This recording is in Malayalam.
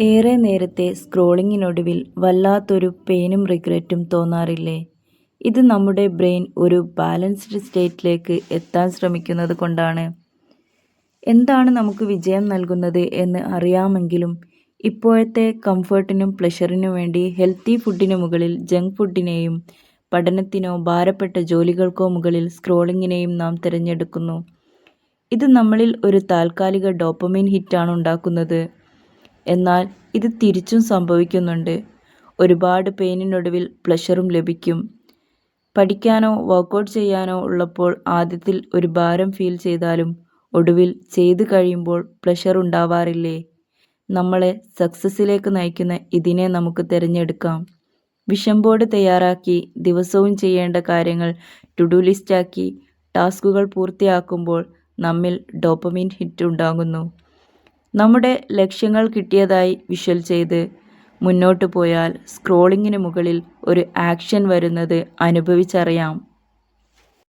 ഏറെ നേരത്തെ സ്ക്രോളിങ്ങിനൊടുവിൽ വല്ലാത്തൊരു പെയിനും റിഗ്രറ്റും തോന്നാറില്ലേ? ഇത് നമ്മുടെ ബ്രെയിൻ ഒരു ബാലൻസ്ഡ് സ്റ്റേറ്റിലേക്ക് എത്താൻ ശ്രമിക്കുന്നത് കൊണ്ടാണ്. എന്താണ് നമുക്ക് വിജയം നൽകുന്നത് എന്ന് അറിയാമെങ്കിലും ഇപ്പോഴത്തെ കംഫർട്ടിനും പ്ലഷറിനും വേണ്ടി ഹെൽത്തി ഫുഡിനു മുകളിൽ ജങ്ക് ഫുഡിനെയും പഠനത്തിനോ ഭാരപ്പെട്ട ജോലികൾക്കോ മുകളിൽ സ്ക്രോളിങ്ങിനെയും നാം തിരഞ്ഞെടുക്കുന്നു. ഇത് നമ്മളിൽ ഒരു താൽക്കാലിക ഡോപ്പമൈൻ ഹിറ്റാണുണ്ടാക്കുന്നത്. എന്നാൽ ഇത് തിരിച്ചും സംഭവിക്കുന്നുണ്ട്. ഒരുപാട് പെയിനിനൊടുവിൽ പ്ലഷറും ലഭിക്കും. പഠിക്കാനോ വർക്കൗട്ട് ചെയ്യാനോ ഉള്ളപ്പോൾ ആദ്യത്തിൽ ഒരു ഭാരം ഫീൽ ചെയ്താലും ഒടുവിൽ ചെയ്തു കഴിയുമ്പോൾ പ്ലഷർ ഉണ്ടാവാറില്ലേ നമ്മളെ സക്സസ്സിലേക്ക് നയിക്കുന്ന ഇതിനെ നമുക്ക് തിരഞ്ഞെടുക്കാം. വിഷൻ ബോർഡ് തയ്യാറാക്കി ദിവസവും ചെയ്യേണ്ട കാര്യങ്ങൾ ടു ഡു ലിസ്റ്റാക്കി ടാസ്കുകൾ പൂർത്തിയാക്കുമ്പോൾ നമ്മിൽ ഡോപ്പമൈൻ ഹിറ്റ് ഉണ്ടാകുന്നു. നമ്മുടെ ലക്ഷ്യങ്ങൾ കിട്ടിയതായി വിഷ്വൽ ചെയ്ത് മുന്നോട്ട് പോയാൽ സ്ക്രോളിങ്ങിന് മുകളിൽ ഒരു ആക്ഷൻ വരുന്നത് അനുഭവിച്ചറിയാം.